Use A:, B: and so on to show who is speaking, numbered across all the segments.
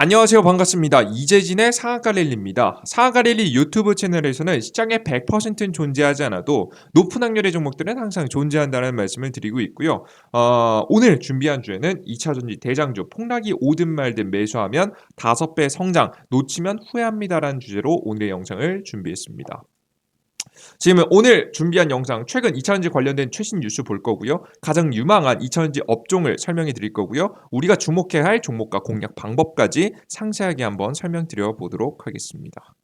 A: 안녕하세요. 반갑습니다. 이재진의 상한가랠리입니다. 상한가랠리 유튜브 채널에서는 시장에 100%는 존재하지 않아도 높은 확률의 종목들은 항상 존재한다는 말씀을 드리고 있고요. 어, 오늘 준비한 주에는 2차전지 대장주 폭락이 오든 말든 매수하면 5배 성장, 놓치면 후회합니다라는 주제로 오늘의 영상을 준비했습니다. 지금 오늘 준비한 영상 최근 2차전지 관련된 최신 뉴스 볼 거고요. 가장 유망한 2차전지 업종을 설명해 드릴 거고요. 우리가 주목해야 할 종목과 공략 방법까지 상세하게 한번 설명드려 보도록 하겠습니다.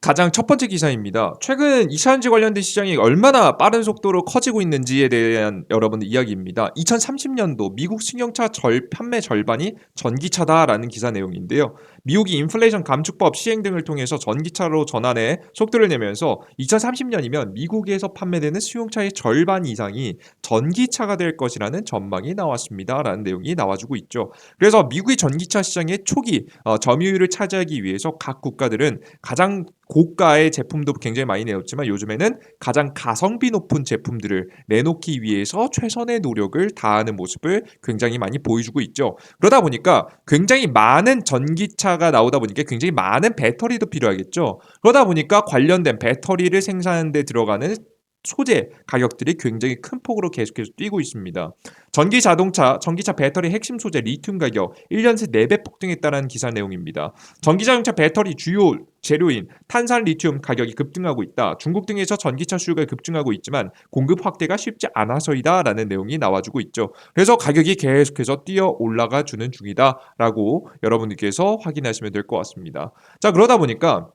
A: 가장 첫 번째 기사입니다. 최근 2차전지 관련된 시장이 얼마나 빠른 속도로 커지고 있는지에 대한 여러분의 이야기입니다. 2030년도 미국 승용차 절, 판매 절반이 전기차다라는 기사 내용인데요. 미국이 인플레이션 감축법 시행 등을 통해서 전기차로 전환해 속도를 내면서 2030년이면 미국에서 판매되는 수용차의 절반 이상이 전기차가 될 것이라는 전망이 나왔습니다라는 내용이 나와주고 있죠. 그래서 미국의 전기차 시장의 초기 어, 점유율을 차지하기 위해서 각 국가들은 가장 고가의 제품도 굉장히 많이 내었지만 요즘에는 가장 가성비 높은 제품들을 내놓기 위해서 최선의 노력을 다하는 모습을 굉장히 많이 보여주고 있죠. 그러다 보니까 굉장히 많은 전기차 가 나오다 보니까 굉장히 많은 배터리도 필요하겠죠. 그러다 보니까 관련된 배터리를 생산하는 데 들어가는 소재 가격들이 굉장히 큰 폭으로 계속해서 뛰고 있습니다. 전기 자동차, 전기차 배터리 핵심 소재 리튬 가격 1년 새 4배 폭등했다는 기사 내용입니다. 전기 자동차 배터리 주요 재료인 탄산 리튬 가격이 급등하고 있다. 중국 등에서 전기차 수요가 급증하고 있지만 공급 확대가 쉽지 않아서이다라는 내용이 나와주고 있죠. 그래서 가격이 계속해서 뛰어 올라가 주는 중이다라고 여러분들께서 확인하시면 될 것 같습니다. 자 그러다 보니까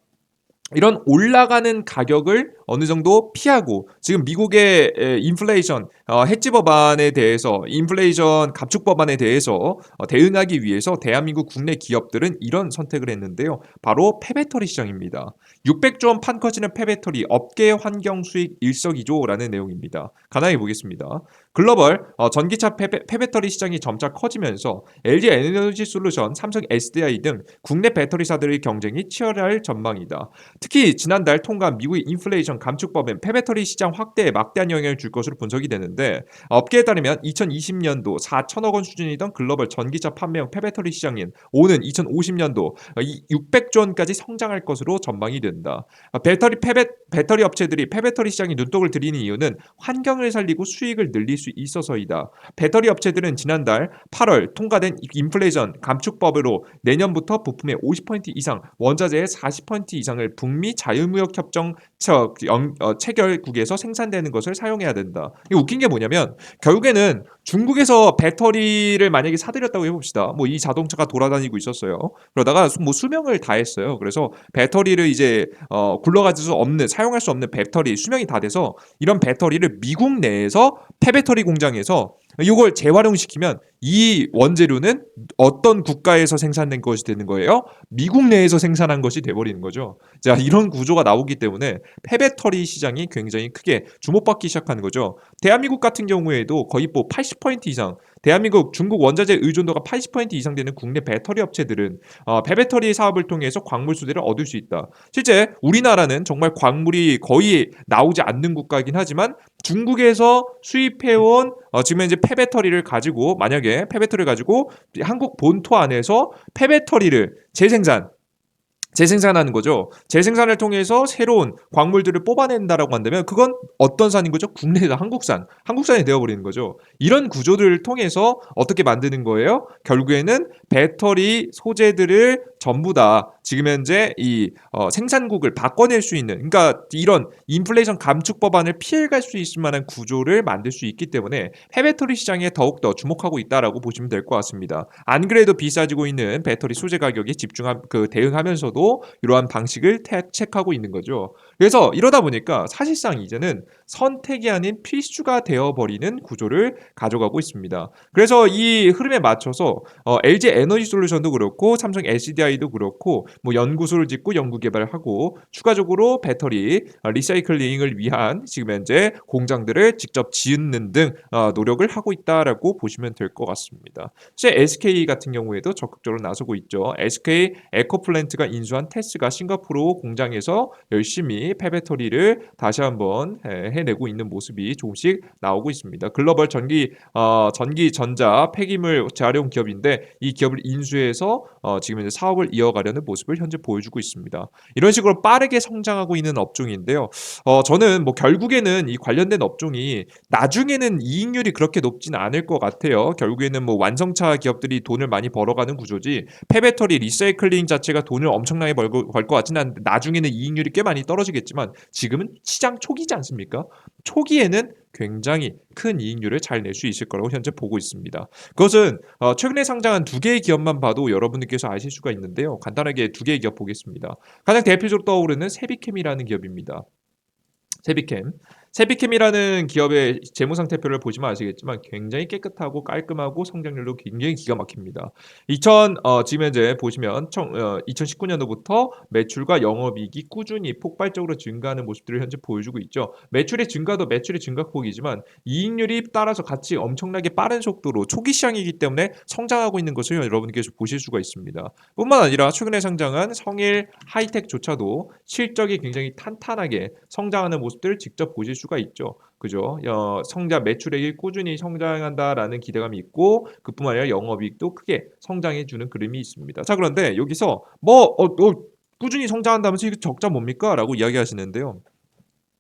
A: 이런 올라가는 가격을 어느 정도 피하고 지금 미국의 인플레이션 어, 해지 법안에 대해서 인플레이션 감축 법안에 대해서 어, 대응하기 위해서 대한민국 국내 기업들은 이런 선택을 했는데요. 바로 폐배터리 시장입니다. 600조 원 판 커지는 폐배터리 업계 환경 수익 일석이조라는 내용입니다. 가나히 보겠습니다. 글로벌 어, 전기차 폐, 폐배 터리 시장이 점차 커지면서 LG 에너지 솔루션, 삼성 SDI 등 국내 배터리사들의 경쟁이 치열할 전망이다. 특히 지난달 통과한 미국의 인플레이션 감축법은 폐배터리 시장 확대에 막대한 영향을 줄 것으로 분석이 되는데 업계에 따르면 2020년도 4천억 원 수준이던 글로벌 전기차 판매형 폐배터리 시장인 오는 2050년도 600조 원까지 성장할 것으로 전망이 된다. 배터리 폐배, 배터리 업체들이 폐배터리 시장에 눈독을 들이는 이유는 환경을 살리고 수익을 늘릴 수 있어서이다. 배터리 업체들은 지난달 8월 통과된 인플레이션 감축법으로 내년부터 부품의 50% 이상, 원자재의 40% 이상을 북미 자유무역 협정 어, 체결국에서 생산되는 것을 사용해야 된다. 이게 웃긴 게 뭐냐면 결국에는 중국에서 배터리를 만약에 사들였다고 해봅시다. 뭐 이 자동차가 돌아다니고 있었어요. 그러다가 뭐 수명을 다했어요. 그래서 배터리를 이제 어, 굴러갈 수 없는 사용할 수 없는 배터리 수명이 다 돼서 이런 배터리를 미국 내에서 폐배터리 공장에서 이걸 재활용시키면 이 원재료는 어떤 국가에서 생산된 것이 되는 거예요? 미국 내에서 생산한 것이 돼버리는 거죠. 자, 이런 구조가 나오기 때문에 폐배터리 시장이 굉장히 크게 주목받기 시작하는 거죠. 대한민국 같은 경우에도 거의 뭐 80포인트 이상, 대한민국 중국 원자재 의존도가 80% 이상 되는 국내 배터리 업체들은 어, 폐배터리 사업을 통해서 광물 수대를 얻을 수 있다. 실제 우리나라는 정말 광물이 거의 나오지 않는 국가이긴 하지만 중국에서 수입해온 어, 지금 현재 폐배터리를 가지고 만약에 폐배터리를 가지고 한국 본토 안에서 폐배터리를 재생산 재생산하는 거죠. 재생산을 통해서 새로운 광물들을 뽑아낸다라고 한다면 그건 어떤 산인 거죠? 국내에서 한국산, 한국산이 되어버리는 거죠. 이런 구조들을 통해서 어떻게 만드는 거예요? 결국에는 배터리 소재들을 전부 다 지금 현재 이 어, 생산국을 바꿔낼 수 있는 그러니까 이런 인플레이션 감축 법안을 피해갈 수 있을 만한 구조를 만들 수 있기 때문에 폐배터리 시장에 더욱더 주목하고 있다라고 보시면 될 것 같습니다. 안 그래도 비싸지고 있는 배터리 소재 가격에 집중한 그 대응하면서도 이러한 방식을 택책하고 있는 거죠. 그래서 이러다 보니까 사실상 이제는 선택이 아닌 필수가 되어버리는 구조를 가져가고 있습니다. 그래서 이 흐름에 맞춰서 어, LG 에너지 솔루션도 그렇고 삼성 LCDI AI도 그렇고 뭐 연구소를 짓고 연구 개발하고 추가적으로 배터리 어, 리사이클링을 위한 지금 현재 공장들을 직접 짓는 등 어, 노력을 하고 있다라고 보시면 될 것 같습니다. 실제 SK 같은 경우에도 적극적으로 나서고 있죠. SK 에코플랜트가 인수한 테스가 싱가포르 공장에서 열심히 폐배터리를 다시 한번 해- 해내고 있는 모습이 조금씩 나오고 있습니다. 글로벌 전기 어, 전기 전자 폐기물 재활용 기업인데 이 기업을 인수해서 어, 지금 이제 사업 을 이어가려는 모습을 현재 보여주고 있습니다. 이런 식으로 빠르게 성장하고 있는 업종인데요. 어, 저는 뭐 결국에는 이 관련된 업종이 나중에는 이익률이 그렇게 높지는 않을 것 같아요. 결국에는 뭐 완성차 기업들이 돈을 많이 벌어가는 구조지 폐배터리 리사이클링 자체가 돈을 엄청나게 벌고 벌것 같지는 않은데 나중에는 이익률이 꽤 많이 떨어지겠지만 지금은 시장 초기지 않습니까? 초기에는 굉장히 큰 이익률을 잘 낼 수 있을 거라고 현재 보고 있습니다. 그것은 어, 최근에 상장한 두 개의 기업만 봐도 여러분들께서 아실 수가 있는데요. 간단하게 두 개의 기업 보겠습니다. 가장 대표적으로 떠오르는 세비캠이라는 기업입니다. 세비캠. 세비캠이라는 기업의 재무 상태표를 보시면 아시겠지만 굉장히 깨끗하고 깔끔하고 성장률도 굉장히 기가 막힙니다. 2000 어, 지금 현재 보시면 청, 어, 2019년도부터 매출과 영업이익이 꾸준히 폭발적으로 증가하는 모습들을 현재 보여주고 있죠. 매출의 증가도 매출의 증가폭이지만 이익률이 따라서 같이 엄청나게 빠른 속도로 초기 시장이기 때문에 성장하고 있는 것을 여러분께서 보실 수가 있습니다. 뿐만 아니라 최근에 상장한 성일 하이텍조차도 실적이 굉장히 탄탄하게 성장하는 모습들을 직접 보실 수가 있죠. 그죠? 어, 성장 매출액이 꾸준히 성장한다라는 기대감이 있고 그뿐만 아니라 영업이익도 크게 성장해 주는 그림이 있습니다. 자 그런데 여기서 뭐 어, 어, 꾸준히 성장한다면서 이거 적자 뭡니까?라고 이야기하시는데요.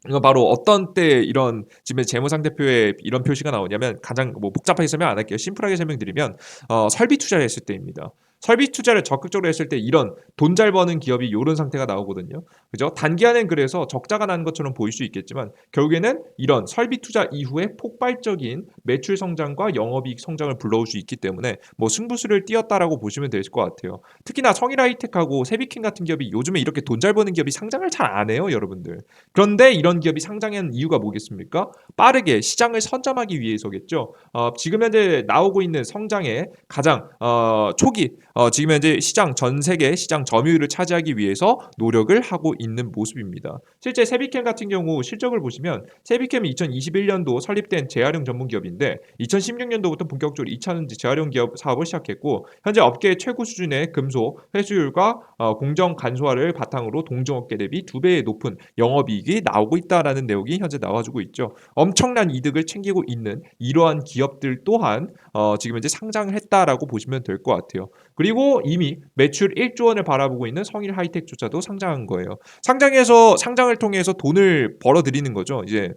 A: 이거 바로 어떤 때 이런 지금 재무 상태표에 이런 표시가 나오냐면 가장 뭐 복잡하게 설명 안 할게요. 심플하게 설명드리면 어, 설비 투자를 했을 때입니다. 설비 투자를 적극적으로 했을 때 이런 돈 잘 버는 기업이 이런 상태가 나오거든요. 그죠? 단기간엔 그래서 적자가 나는 것처럼 보일 수 있겠지만 결국에는 이런 설비 투자 이후에 폭발적인 매출 성장과 영업이익 성장을 불러올 수 있기 때문에 뭐 승부수를 띄었다라고 보시면 될 것 같아요. 특히나 성일 하이텍하고 세비킹 같은 기업이 요즘에 이렇게 돈 잘 버는 기업이 상장을 잘 안 해요, 여러분들. 그런데 이런 기업이 상장한 이유가 뭐겠습니까? 빠르게 시장을 선점하기 위해서겠죠. 어, 지금 현재 나오고 있는 성장의 가장 어, 초기 어, 지금 현재 시장 전 세계 시장 점유율을 차지하기 위해서 노력을 하고 있는 모습입니다. 실제 세비캠 같은 경우 실적을 보시면 세비캠이 2021년도 설립된 재활용 전문 기업인데 2016년도부터 본격적으로 2차전지 재활용 기업 사업을 시작했고 현재 업계 최고 수준의 금속 회수율과 어, 공정 간소화를 바탕으로 동종업계 대비 두 배의 높은 영업이익이 나오고 있다라는 내용이 현재 나와주고 있죠. 엄청난 이득을 챙기고 있는 이러한 기업들 또한 어, 지금 현재 상장을 했다라고 보시면 될 것 같아요. 그리고 이미 매출 1조 원을 바라보고 있는 성일 하이텍조차도 상장한 거예요. 상장해서 상장을 통해서 돈을 벌어 들이는 거죠. 이제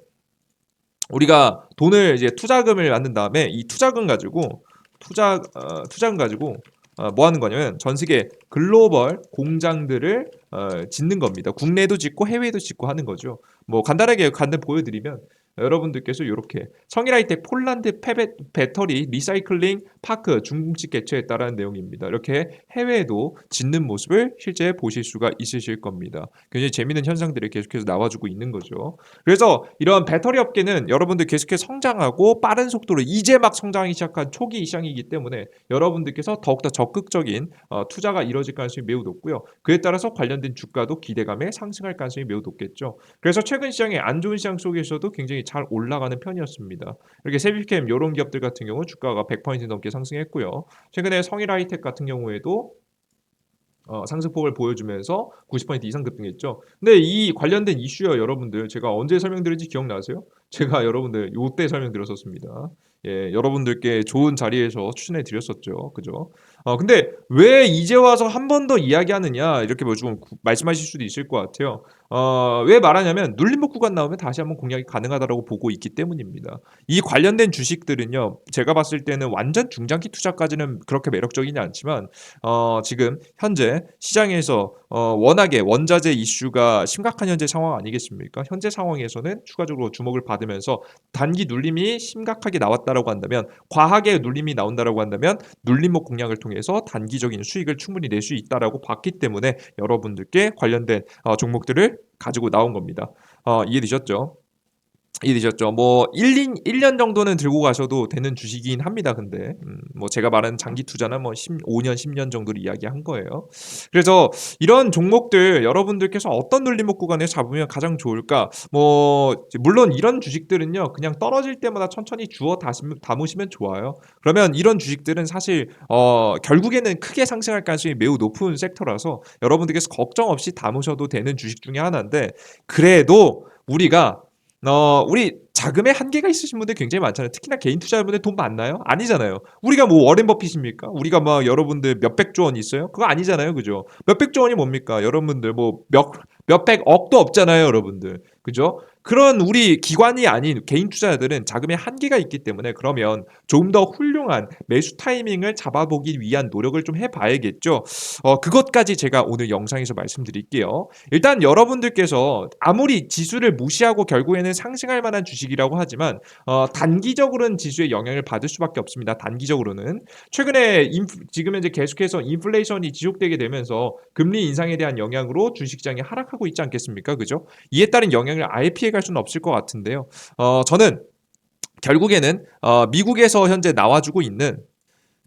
A: 우리가 돈을 이제 투자금을 만든 다음에 이 투자금 가지고 투자 어, 투자금 가지고 어, 뭐 하는 거냐면 전 세계 글로벌 공장들을 어, 짓는 겁니다. 국내도 짓고 해외도 짓고 하는 거죠. 뭐 간단하게 간단 보여드리면 여러분들께서 이렇게 성일하이텍 폴란드 폐배, 배터리 리사이클링 파크 중공식 개최했다라는 내용입니다. 이렇게 해외에도 짓는 모습을 실제 보실 수가 있으실 겁니다. 굉장히 재미있는 현상들이 계속해서 나와주고 있는 거죠. 그래서 이런 배터리 업계는 여러분들 계속해서 성장하고 빠른 속도로 이제 막 성장하기 시작한 초기 시장이기 때문에 여러분들께서 더욱더 적극적인 어, 투자가 이뤄질 가능성이 매우 높고요. 그에 따라서 관련된 주가도 기대감에 상승할 가능성이 매우 높겠죠. 그래서 최근 시장에 안 좋은 시장 속에서도 굉장히 잘 올라가는 편이었습니다. 이렇게 세비캠 이런 기업들 같은 경우 주가가 100% 넘게 상승했고요. 최근에 성일 하이텍 같은 경우에도 어, 상승폭을 보여주면서 90% 이상 급등했죠. 근데 이 관련된 이슈요, 여러분들 제가 언제 설명드린지 기억나세요? 제가 여러분들 요때 설명드렸었습니다. 예, 여러분들께 좋은 자리에서 추천해 드렸었죠. 그죠? 어, 근데 왜 이제 와서 한 번 더 이야기하느냐 이렇게 뭐 좀 말씀하실 수도 있을 것 같아요. 어, 왜 말하냐면 눌림목 구간 나오면 다시 한번 공략이 가능하다고 보고 있기 때문입니다. 이 관련된 주식들은요, 제가 봤을 때는 완전 중장기 투자까지는 그렇게 매력적이지 않지만 어, 지금 현재 시장에서 어, 워낙에 원자재 이슈가 심각한 현재 상황 아니겠습니까? 현재 상황에서는 추가적으로 주목을 받으면서 단기 눌림이 심각하게 나왔다라고 한다면 과하게 눌림이 나온다라고 한다면 눌림목 공략을 통해서 단기적인 수익을 충분히 낼 수 있다라고 봤기 때문에 여러분들께 관련된 어, 종목들을 가지고 나온 겁니다. 어, 이해되셨죠? 이해되셨죠? 뭐 1인 1년 정도는 들고 가셔도 되는 주식이긴 합니다. 근데 음, 뭐 제가 말하는 장기 투자는 뭐 15년, 10년 정도를 이야기한 거예요. 그래서 이런 종목들 여러분들께서 어떤 논리목 구간에 잡으면 가장 좋을까? 뭐 물론 이런 주식들은요 그냥 떨어질 때마다 천천히 주워 담으시면 좋아요. 그러면 이런 주식들은 사실 어 결국에는 크게 상승할 가능성이 매우 높은 섹터라서 여러분들께서 걱정 없이 담으셔도 되는 주식 중에 하나인데 그래도 우리가 어 우리 자금에 한계가 있으신 분들 굉장히 많잖아요. 특히나 개인 투자자분들 돈 많나요? 아니잖아요. 우리가 뭐 워렌 버핏입니까? 우리가 막 여러분들 몇백조 원 있어요? 그거 아니잖아요. 그죠? 몇백조 원이 뭡니까? 여러분들 뭐 몇 몇백 억도 없잖아요, 여러분들. 그죠? 그런 우리 기관이 아닌 개인 투자자들은 자금에 한계가 있기 때문에 그러면 좀 더 훌륭한 매수 타이밍을 잡아보기 위한 노력을 좀 해봐야겠죠. 어, 그것까지 제가 오늘 영상에서 말씀드릴게요. 일단 여러분들께서 아무리 지수를 무시하고 결국에는 상승할 만한 주식이라고 하지만 어, 단기적으로는 지수의 영향을 받을 수밖에 없습니다. 단기적으로는 최근에 인프, 지금 현재 계속해서 인플레이션이 지속되게 되면서 금리 인상에 대한 영향으로 주식시장이 하락하고 있지 않겠습니까? 그죠? 이에 따른 영향을 아예 피해 갈 수는 없을 것 같은데요. 어, 저는 결국에는 어, 미국에서 현재 나와주고 있는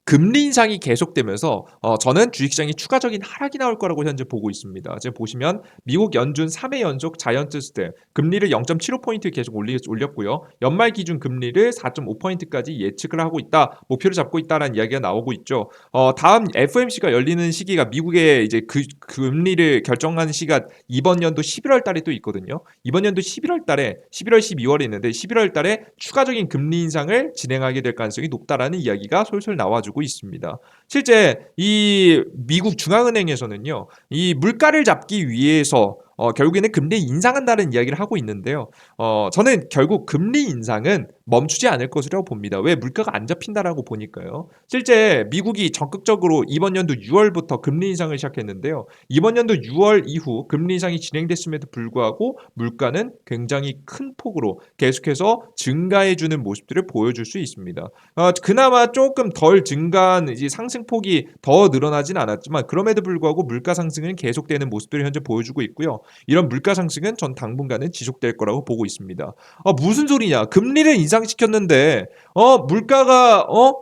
A: 금리 인상이 계속되면서 어, 저는 주식시장이 추가적인 하락이 나올 거라고 현재 보고 있습니다. 지금 보시면 미국 연준 3회 연속 자이언트 스텝 금리를 0.75포인트 계속 올리, 올렸고요. 연말 기준 금리를 4.5포인트까지 예측을 하고 있다. 목표를 잡고 있다라는 이야기가 나오고 있죠. 어, 다음 FOMC가 열리는 시기가 미국의 이제 그 금리를 결정하는 시기가 이번 연도 11월 달에 또 있거든요. 이번 연도 11월 달에 11월 12월에 있는데 11월 달에 추가적인 금리 인상을 진행하게 될 가능성이 높다라는 이야기가 솔솔 나와주고 있습니다. 실제 이 미국 중앙은행에서는요. 이 물가를 잡기 위해서 어, 결국에는 금리 인상한다는 이야기를 하고 있는데요. 어, 저는 결국 금리 인상은 멈추지 않을 것이라고 봅니다. 왜 물가가 안 잡힌다라고 보니까요. 실제 미국이 적극적으로 이번 연도 6월부터 금리 인상을 시작했는데요. 이번 연도 6월 이후 금리 인상이 진행됐음에도 불구하고 물가는 굉장히 큰 폭으로 계속해서 증가해 주는 모습들을 보여줄 수 있습니다. 어, 그나마 조금 덜 증가한 이제 상승폭이 더 늘어나진 않았지만 그럼에도 불구하고 물가 상승은 계속되는 모습들을 현재 보여주고 있고요. 이런 물가 상승은 전 당분간은 지속될 거라고 보고 있습니다. 어, 무슨 소리냐? 금리를 인상시켰는데 어 물가가 어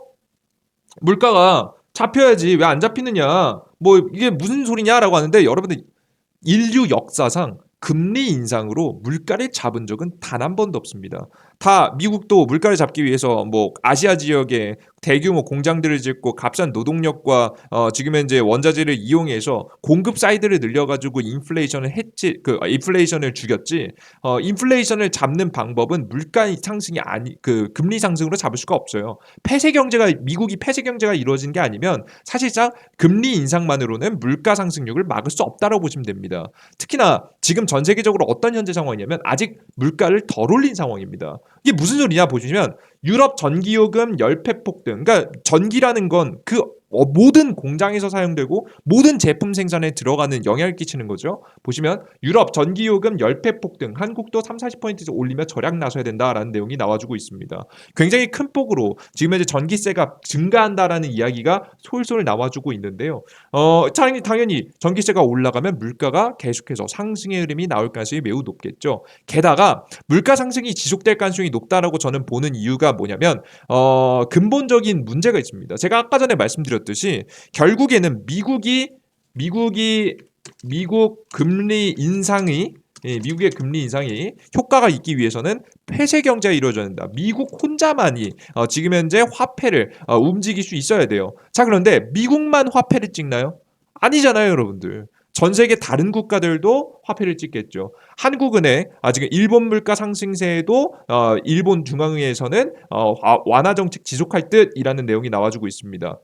A: 물가가 잡혀야지 왜 안 잡히느냐? 뭐 이게 무슨 소리냐라고 하는데 여러분들 인류 역사상 금리 인상으로 물가를 잡은 적은 단 한 번도 없습니다. 다 미국도 물가를 잡기 위해서 뭐 아시아 지역에 대규모 공장들을 짓고 값싼 노동력과 어 지금 현재 원자재를 이용해서 공급 사이드를 늘려가지고 인플레이션을 했지 그 아, 인플레이션을 죽였지 어 인플레이션을 잡는 방법은 물가 상승이 아니 그 금리 상승으로 잡을 수가 없어요. 폐쇄 경제가 미국이 폐쇄 경제가 이루어진 게 아니면 사실상 금리 인상만으로는 물가 상승력을 막을 수 없다라고 보시면 됩니다. 특히나 지금 전 세계적으로 어떤 현재 상황이냐면 아직 물가를 덜 올린 상황입니다. 이게 무슨 소리냐 보시면 유럽 전기요금 10배 폭등. 그러니까 전기라는 건 그 모든 공장에서 사용되고 모든 제품 생산에 들어가는 영향을 끼치는 거죠. 보시면 유럽 전기요금 10배 폭등. 한국도 3, 40포인트 올리며 절약 나서야 된다라는 내용이 나와주고 있습니다. 굉장히 큰 폭으로 지금 현재 전기세가 증가한다라는 이야기가 솔솔 나와주고 있는데요. 어, 당연히, 전기세가 올라가면 물가가 계속해서 상승의 흐름이 나올 가능성이 매우 높겠죠. 게다가 물가 상승이 지속될 가능성이 높다라고 저는 보는 이유가 뭐냐면 어, 근본적인 문제가 있습니다. 제가 아까 전에 말씀드렸듯이 결국에는 미국이 미국이 미국 금리 인상이 예, 미국의 금리 인상이 효과가 있기 위해서는 폐쇄 경제가 이루어져야 된다. 미국 혼자만이 어, 지금 현재 화폐를 어, 움직일 수 있어야 돼요. 자 그런데 미국만 화폐를 찍나요? 아니잖아요, 여러분들. 전 세계 다른 국가들도 화폐를 찍겠죠. 한국은행 아 지금 일본 물가 상승세에도 어, 일본 중앙은행에서는 어, 와- 완화 정책 지속할 듯이라는 내용이 나와주고 있습니다.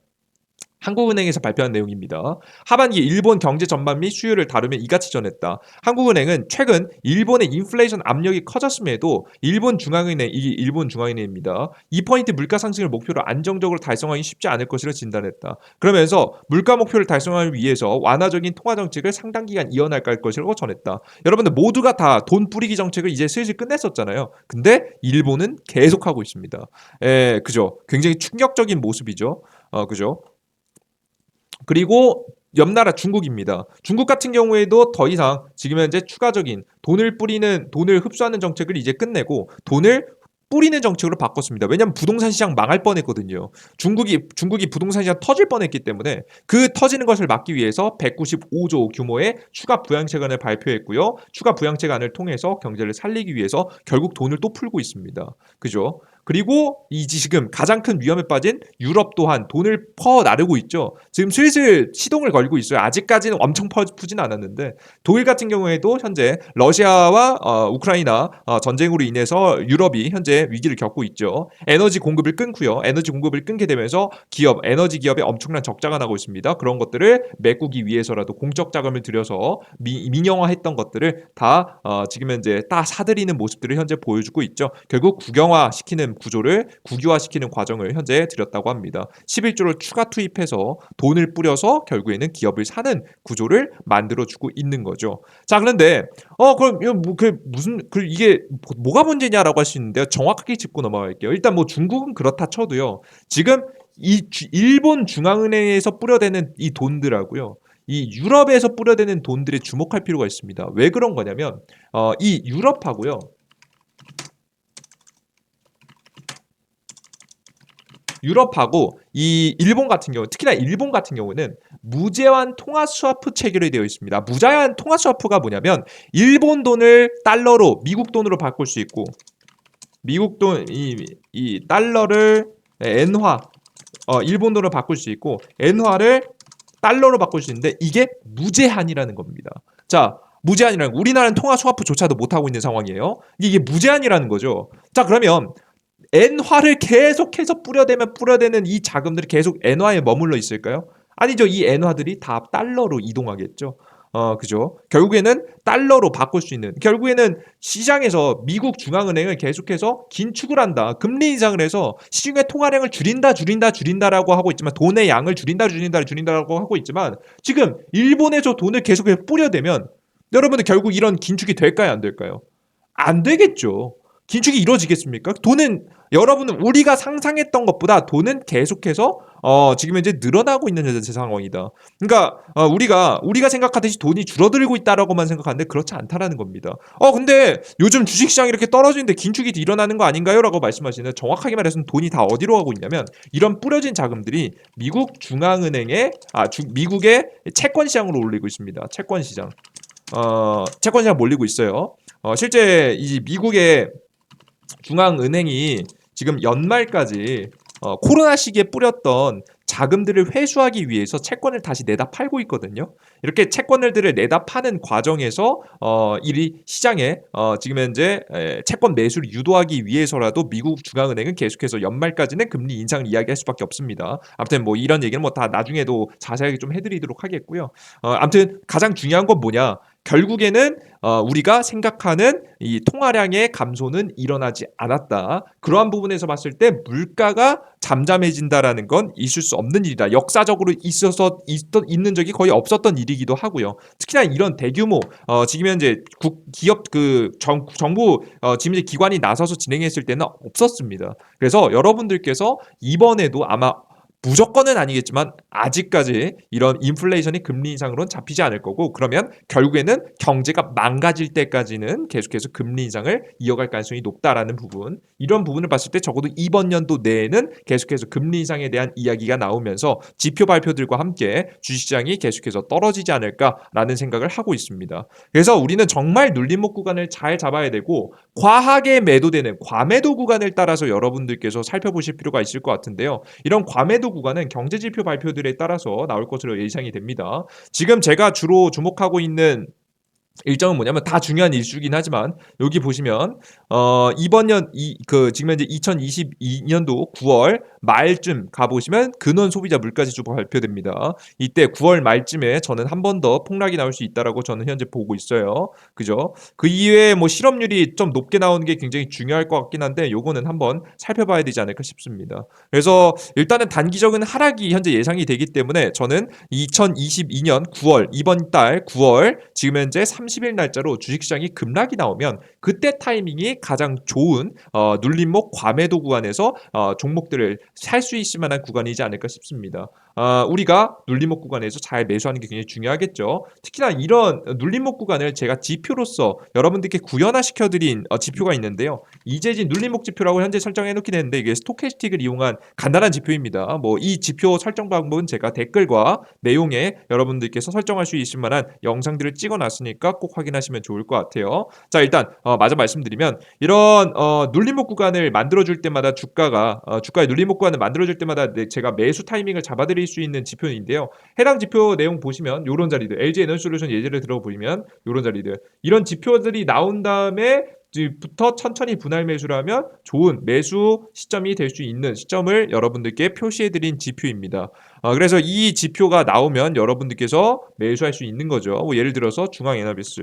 A: 한국은행에서 발표한 내용입니다. 하반기 일본 경제 전반 및 수요를 다루며 이같이 전했다. 한국은행은 최근 일본의 인플레이션 압력이 커졌음에도 일본 중앙은행 이 일본 중앙은행입니다. 2포인트 물가 상승을 목표로 안정적으로 달성하기 쉽지 않을 것으로 진단했다. 그러면서 물가 목표를 달성하기 위해서 완화적인 통화 정책을 상당 기간 이어나갈 것이라고 전했다. 여러분들 모두가 다 돈 뿌리기 정책을 이제 슬슬 끝냈었잖아요. 근데 일본은 계속하고 있습니다. 예, 그죠. 굉장히 충격적인 모습이죠. 어, 그죠. 그리고 옆 나라 중국입니다. 중국 같은 경우에도 더 이상 지금 현재 추가적인 돈을 뿌리는 돈을 흡수하는 정책을 이제 끝내고 돈을 뿌리는 정책으로 바꿨습니다. 왜냐하면 부동산 시장 망할 뻔했거든요. 중국이 중국이 부동산 시장 터질 뻔했기 때문에 그 터지는 것을 막기 위해서 195조 규모의 추가 부양책안을 발표했고요. 추가 부양책안을 통해서 경제를 살리기 위해서 결국 돈을 또 풀고 있습니다. 그죠? 그리고 이 지금 가장 큰 위험에 빠진 유럽 또한 돈을 퍼 나르고 있죠. 지금 슬슬 시동을 걸고 있어요. 아직까지는 엄청 퍼 푸진 않았는데 독일 같은 경우에도 현재 러시아와 어, 우크라이나 어, 전쟁으로 인해서 유럽이 현재 위기를 겪고 있죠. 에너지 공급을 끊고요. 에너지 공급을 끊게 되면서 기업, 에너지 기업에 엄청난 적자가 나고 있습니다. 그런 것들을 메꾸기 위해서라도 공적 자금을 들여서 미, 민영화했던 것들을 다 어, 지금 현재 다 사들이는 모습들을 현재 보여주고 있죠. 결국 국영화 시키는 구조를 국유화시키는 과정을 현재 들였다고 합니다. 11조를 추가 투입해서 돈을 뿌려서 결국에는 기업을 사는 구조를 만들어주고 있는 거죠. 자 그런데 어 그럼 이거 뭐, 그 무슨 그 이게 뭐- 뭐가 문제냐라고 할 수 있는데요. 정확하게 짚고 넘어갈게요. 일단 뭐 중국은 그렇다 쳐도요. 지금 이 주- 일본 중앙은행에서 뿌려대는 이 돈들하고요. 이 유럽에서 뿌려대는 돈들에 주목할 필요가 있습니다. 왜 그런 거냐면 어, 이 유럽하고요. 유럽하고 이 일본 같은 경우 특히나 일본 같은 경우는 무제한 통화 스와프 체결이 되어 있습니다. 무제한 통화 스와프가 뭐냐면 일본 돈을 달러로 미국 돈으로 바꿀 수 있고 미국 돈이 이 달러를 엔화 어 일본 돈으로 바꿀 수 있고 엔화를 달러로 바꿀 수 있는데 이게 무제한이라는 겁니다. 자, 무제한이라는 거. 우리나라는 통화 스와프조차도 못 하고 있는 상황이에요. 이게 무제한이라는 거죠. 자, 그러면 엔화를 계속해서 뿌려대면 뿌려대는 이 자금들이 계속 엔화에 머물러 있을까요? 아니죠. 이 엔화들이 다 달러로 이동하겠죠. 어, 그죠. 결국에는 달러로 바꿀 수 있는, 결국에는 시장에서 미국 중앙은행을 계속해서 긴축을 한다. 금리 인상을 해서 시중의 통화량을 줄인다, 줄인다, 줄인다라고 하고 있지만, 돈의 양을 줄인다, 줄인다, 줄인다라고 하고 있지만, 지금 일본에서 돈을 계속해서 뿌려대면, 여러분들 결국 이런 긴축이 될까요? 안 될까요? 안 되겠죠. 긴축이 이루어지겠습니까? 돈은 여러분은 우리가 상상했던 것보다 돈은 계속해서 어, 지금 현재 늘어나고 있는 현재 상황이다. 그러니까 어, 우리가 우리가 생각하듯이 돈이 줄어들고 있다라고만 생각하는데 그렇지 않다라는 겁니다. 어 근데 요즘 주식시장 이렇게 떨어지는데 긴축이 일어나는 거 아닌가요?라고 말씀하시는데 정확하게 말해서 돈이 다 어디로 가고 있냐면 이런 뿌려진 자금들이 미국 중앙은행의 아 주, 미국의 채권 시장으로 올리고 있습니다. 채권 시장. 어 채권 시장 몰리고 있어요. 어 실제 이 미국의 중앙은행이 지금 연말까지 어, 코로나 시기에 뿌렸던 자금들을 회수하기 위해서 채권을 다시 내다 팔고 있거든요. 이렇게 채권들을 내다 파는 과정에서 어, 이 시장에 어, 지금 현재 에, 채권 매수를 유도하기 위해서라도 미국 중앙은행은 계속해서 연말까지는 금리 인상을 이야기할 수밖에 없습니다. 아무튼 뭐 이런 얘기는 뭐 다 나중에도 자세하게 좀 해드리도록 하겠고요. 어, 아무튼 가장 중요한 건 뭐냐? 결국에는 어, 우리가 생각하는 이 통화량의 감소는 일어나지 않았다. 그러한 부분에서 봤을 때 물가가 잠잠해진다라는 건 있을 수 없는 일이다. 역사적으로 있어서 있던 있는 적이 거의 없었던 일이기도 하고요. 특히나 이런 대규모 어, 지금 현재 국 기업 그 정, 정부 어, 지금 이제 기관이 나서서 진행했을 때는 없었습니다. 그래서 여러분들께서 이번에도 아마 무조건은 아니겠지만 아직까지 이런 인플레이션이 금리 인상으로는 잡히지 않을 거고 그러면 결국에는 경제가 망가질 때까지는 계속해서 금리 인상을 이어갈 가능성이 높다라는 부분 이런 부분을 봤을 때 적어도 이번 연도 내에는 계속해서 금리 인상에 대한 이야기가 나오면서 지표 발표들과 함께 주식시장이 계속해서 떨어지지 않을까라는 생각을 하고 있습니다. 그래서 우리는 정말 눌림목 구간을 잘 잡아야 되고 과하게 매도되는 과매도 구간을 따라서 여러분들께서 살펴보실 필요가 있을 것 같은데요. 이런 과매도 구간은 경제 지표 발표들에 따라서 나올 것으로 예상이 됩니다. 지금 제가 주로 주목하고 있는 일정은 뭐냐면 다 중요한 이슈긴 하지만 여기 보시면 어 이번 년 이 그 지금 현재 2022년도 9월 말쯤 가 보시면 근원 소비자 물가 지 수가 발표됩니다. 이때 9월 말쯤에 저는 한 번 더 폭락이 나올 수 있다라고 저는 현재 보고 있어요. 그죠? 그 이외에 뭐 실업률이 좀 높게 나오는 게 굉장히 중요할 것 같긴 한데 요거는 한번 살펴봐야 되지 않을까 싶습니다. 그래서 일단은 단기적인 하락이 현재 예상이 되기 때문에 저는 2022년 9월 이번 달 9월 지금 현재 3 30일 날짜로 주식시장이 급락이 나오면 그때 타이밍이 가장 좋은 어, 눌림목 과매도 구간에서 어, 종목들을 살 수 있을 만한 구간이지 않을까 싶습니다. 아, 우리가 눌림목 구간에서 잘 매수하는 게 굉장히 중요하겠죠. 특히나 이런 눌림목 구간을 제가 지표로서 여러분들께 구현화 시켜드린 어, 지표가 있는데요. 이재진 눌림목 지표라고 현재 설정해 놓긴 했는데 이게 스토캐스틱을 이용한 간단한 지표입니다. 뭐 이 지표 설정 방법은 제가 댓글과 내용에 여러분들께서 설정할 수 있을 만한 영상들을 찍어놨으니까 꼭 확인하시면 좋을 것 같아요. 자 일단 어, 마저 말씀드리면 이런 어, 눌림목 구간을 만들어줄 때마다 주가가 어, 주가의 눌림목 구간을 만들어줄 때마다 네, 제가 매수 타이밍을 잡아드릴 수 있는 지표인데요. 해당 지표 내용 보시면 요런 자리들 LG 에너지 솔루션 예제를 들어보면 요런 자리들 이런 지표들이 나온 다음에 부터 천천히 분할 매수를 하면 좋은 매수 시점이 될 수 있는 시점을 여러분들께 표시해드린 지표입니다. 어, 그래서 이 지표가 나오면 여러분들께서 매수할 수 있는 거죠. 뭐 예를 들어서 중앙 에너비스,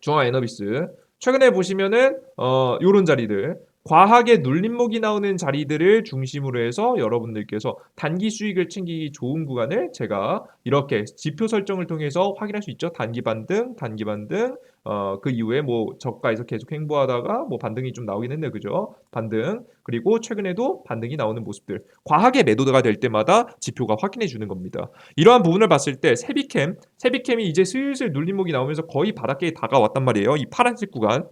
A: 중앙 에너비스 최근에 보시면은 어, 요런 자리들 과하게 눌림목이 나오는 자리들을 중심으로 해서 여러분들께서 단기 수익을 챙기기 좋은 구간을 제가 이렇게 지표 설정을 통해서 확인할 수 있죠. 단기 반등, 단기 반등, 어, 그 이후에 뭐 저가에서 계속 행보하다가 뭐 반등이 좀 나오긴 했네요. 그죠? 반등. 그리고 최근에도 반등이 나오는 모습들. 과하게 매도가 될 때마다 지표가 확인해 주는 겁니다. 이러한 부분을 봤을 때 세비캠, 세비캠이 이제 슬슬 눌림목이 나오면서 거의 바닥에 다가왔단 말이에요. 이 파란색 구간.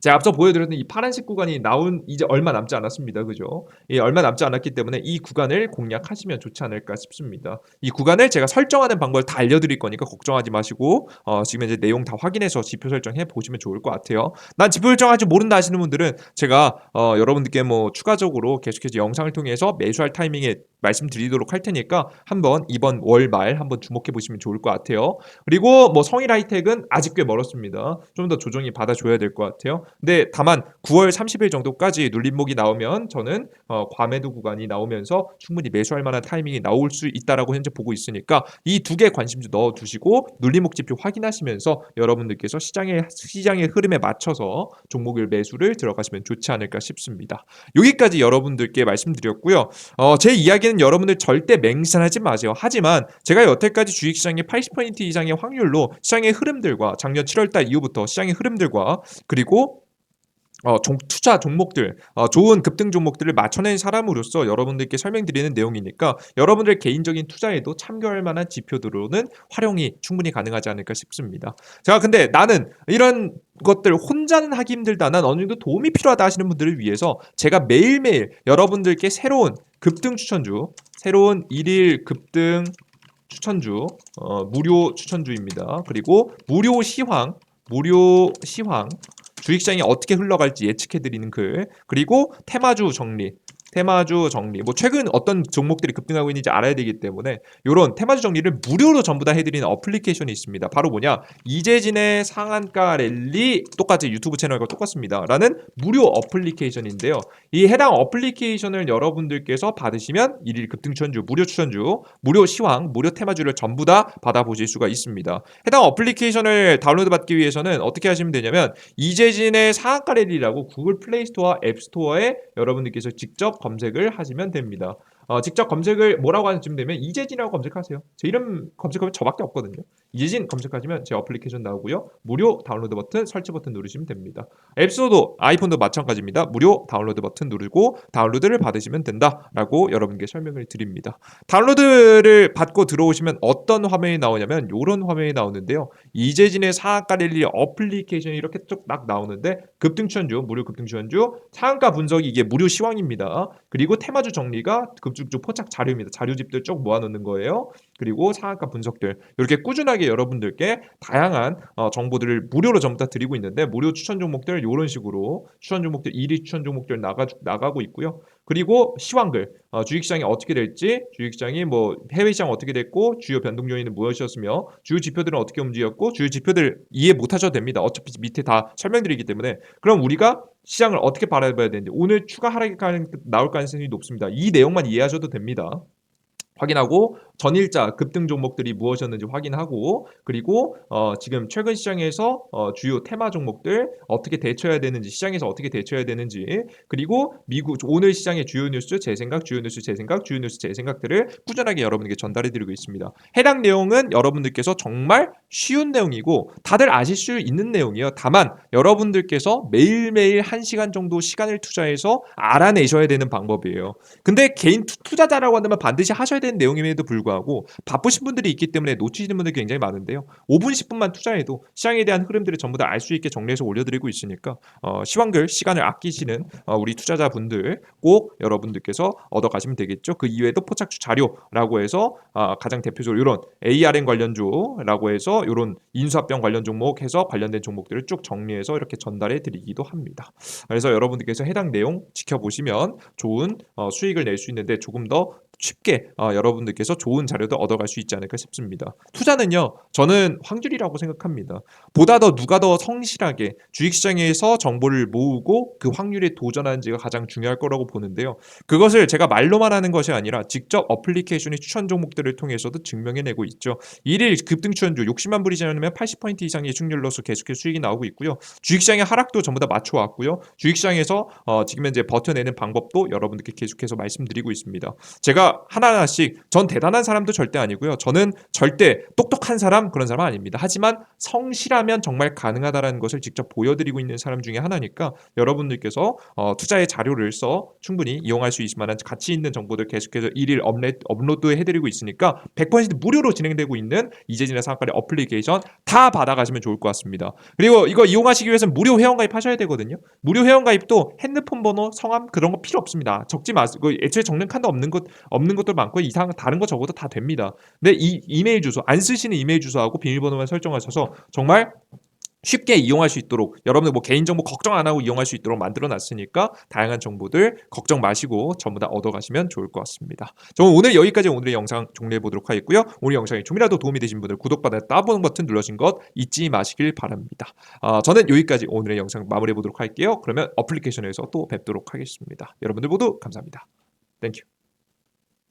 A: 제가 앞서 보여드렸던 이 파란색 구간이 나온 이제 얼마 남지 않았습니다. 그죠? 예, 얼마 남지 않았기 때문에 이 구간을 공략하시면 좋지 않을까 싶습니다. 이 구간을 제가 설정하는 방법을 다 알려드릴 거니까 걱정하지 마시고 어, 지금 이제 내용 다 확인해서 지표 설정해 보시면 좋을 것 같아요. 난 지표 설정하지 모른다 하시는 분들은 제가 어, 여러분들께 뭐 추가적으로 계속해서 영상을 통해서 매수할 타이밍에 말씀드리도록 할 테니까 한번 이번 월 말 한번 주목해 보시면 좋을 것 같아요. 그리고 뭐 성일 하이텍은 아직 꽤 멀었습니다. 좀 더 조정이 받아줘야 될 것 같아요. 근데 다만 9월 30일 정도까지 눌림목이 나오면 저는 어, 과매도 구간이 나오면서 충분히 매수할 만한 타이밍이 나올 수 있다라고 현재 보고 있으니까 이 두 개 관심 좀 넣어 두시고 눌림목 지표 확인하시면서 여러분들께서 시장의 시장의 흐름에 맞춰서 종목을 매수를 들어가시면 좋지 않을까 싶습니다. 여기까지 여러분들께 말씀드렸고요. 어, 제 이야기 는 여러분들 절대 맹신하지 마세요. 하지만 제가 여태까지 주식시장의 80% 이상의 확률로 시장의 흐름들과 작년 7월달 이후부터 시장의 흐름들과 그리고 어, 종, 투자 종목들, 어, 좋은 급등 종목들을 맞춰낸 사람으로서 여러분들께 설명드리는 내용이니까 여러분들 개인적인 투자에도 참고할 만한 지표들로는 활용이 충분히 가능하지 않을까 싶습니다. 자, 근데 나는 이런 것들 혼자는 하기 힘들다. 난 어느 정도 도움이 필요하다 하시는 분들을 위해서 제가 매일매일 여러분들께 새로운 급등 추천주, 새로운 일일 급등 추천주, 어, 무료 추천주입니다. 그리고 무료 시황, 무료 시황, 주식시장이 어떻게 흘러갈지 예측해드리는 글 그리고 테마주 정리 테마주 정리 뭐 최근 어떤 종목들이 급등하고 있는지 알아야 되기 때문에 이런 테마주 정리를 무료로 전부 다 해드리는 어플리케이션이 있습니다. 바로 뭐냐 이재진의 상한가 랠리 똑같이 유튜브 채널과 똑같습니다. 라는 무료 어플리케이션인데요. 이 해당 어플리케이션을 여러분들께서 받으시면 일일 급등 추천주 무료 추천주 무료 시황 무료 테마주를 전부 다 받아보실 수가 있습니다. 해당 어플리케이션을 다운로드 받기 위해서는 어떻게 하시면 되냐면 이재진의 상한가 랠리라고 구글 플레이 스토어 앱 스토어에 여러분들께서 직접 검색을 하시면 됩니다. 어, 직접 검색을 뭐라고 하시면 되면 이재진이라고 검색하세요. 제 이름 검색하면 저밖에 없거든요. 이재진 검색하시면 제 어플리케이션 나오고요. 무료 다운로드 버튼, 설치 버튼 누르시면 됩니다. 앱스토어도 아이폰도 마찬가지입니다. 무료 다운로드 버튼 누르고 다운로드를 받으시면 된다라고 여러분께 설명을 드립니다. 다운로드를 받고 들어오시면 어떤 화면이 나오냐면 이런 화면이 나오는데요. 이재진의 사학가 랠리 어플리케이션이 이렇게 쭉막 나오는데 급등 추천주, 무료 급등 추천주, 상한가 분석이 이게 무료 시황입니다. 그리고 테마주 정리가 급 쭉쭉 포착 자료입니다. 자료집들 쭉 모아놓는 거예요. 그리고 상한가 분석들 이렇게 꾸준하게 여러분들께 다양한 어, 정보들을 무료로 전부 다 드리고 있는데 무료 추천 종목들 이런 식으로 추천 종목들 1위 추천 종목들 나가 나가고 있고요. 그리고 시황글 어, 주식시장이 어떻게 될지 주식시장이 뭐 해외 시장 어떻게 됐고 주요 변동 요인은 무엇이었으며 주요 지표들은 어떻게 움직였고 주요 지표들 이해 못하셔도 됩니다. 어차피 밑에 다 설명드리기 때문에 그럼 우리가 시장을 어떻게 바라봐야 되는지 오늘 추가 하락이 나올 가능성이 높습니다. 이 내용만 이해하셔도 됩니다. 확인하고 전일자 급등 종목들이 무엇이었는지 확인하고 그리고 어, 지금 최근 시장에서 어, 주요 테마 종목들 어떻게 대처해야 되는지 시장에서 어떻게 대처해야 되는지 그리고 미국 오늘 시장의 주요 뉴스 제 생각 주요 뉴스 제 생각 주요 뉴스 제 생각들을 꾸준하게 여러분에게 전달해 드리고 있습니다. 해당 내용은 여러분들께서 정말 쉬운 내용이고 다들 아실 수 있는 내용이에요. 다만 여러분들께서 매일매일 1시간 정도 시간을 투자해서 알아내셔야 되는 방법이에요. 근데 개인 투- 투자자라고 한다면 반드시 하셔야 되는 내용임에도 불구하고 바쁘신 분들이 있기 때문에 놓치시는 분들이 굉장히 많은데요. 5분 10분만 투자해도 시장에 대한 흐름들을 전부 다 알 수 있게 정리해서 올려드리고 있으니까 어, 시황글 시간을 아끼시는 어, 우리 투자자분들 꼭 여러분들께서 얻어가시면 되겠죠. 그 이외에도 포착주 자료라고 해서 아, 가장 대표적으로 이런 ARN 관련주라고 해서 이런 인수합병 관련 종목 해서 관련된 종목들을 쭉 정리해서 이렇게 전달해 드리기도 합니다. 그래서 여러분들께서 해당 내용 지켜보시면 좋은 어, 수익을 낼 수 있는데 조금 더 쉽게 어, 여러분들께서 좋은 자료도 얻어갈 수 있지 않을까 싶습니다. 투자는요, 저는 확률이라고 생각합니다. 보다 더 누가 더 성실하게 주식시장에서 정보를 모으고 그 확률에 도전하는지가 가장 중요할 거라고 보는데요. 그것을 제가 말로만 하는 것이 아니라 직접 어플리케이션의 추천 종목들을 통해서도 증명해내고 있죠. 일일 급등 추천주 60만 불이지 않으면 80포인트 이상의 수익률로서 계속해서 수익이 나오고 있고요. 주식시장의 하락도 전부 다 맞춰왔고요. 주식시장에서 어, 지금 현재 버텨내는 방법도 여러분들께 계속해서 말씀드리고 있습니다. 제가 하나하나씩 전 대단한 사람도 절대 아니고요. 저는 절대 똑똑한 사람 그런 사람 아닙니다. 하지만 성실하면 정말 가능하다라는 것을 직접 보여드리고 있는 사람 중에 하나니까 여러분들께서 어, 투자의 자료를 써 충분히 이용할 수 있을 만한 가치 있는 정보들 계속해서 일일 업로드 해드리고 있으니까 100% 무료로 진행되고 있는 이재진의 상한가의 어플리케이션 다 받아가시면 좋을 것 같습니다. 그리고 이거 이용하시기 위해서는 무료 회원가입 하셔야 되거든요. 무료 회원가입도 핸드폰 번호, 성함 그런 거 필요 없습니다. 적지 마시고 그 애초에 적는 칸도 없는 것 없는 것도 많고 이상 다른 거 적어도 다 됩니다. 근데 이 이메일 주소 안 쓰시는 이메일 주소하고 비밀번호만 설정하셔서 정말 쉽게 이용할 수 있도록 여러분들 뭐 개인정보 걱정 안 하고 이용할 수 있도록 만들어 놨으니까 다양한 정보들 걱정 마시고 전부 다 얻어 가시면 좋을 것 같습니다. 저는 오늘 여기까지 오늘의 영상 종료해 보도록 하겠고요. 오늘 영상이 좀이라도 도움이 되신 분들 구독 받아 따보는 버튼 눌러신 것 잊지 마시길 바랍니다. 아, 저는 여기까지 오늘의 영상 마무리해 보도록 할게요. 그러면 어플리케이션에서 또 뵙도록 하겠습니다. 여러분들 모두 감사합니다. 땡큐.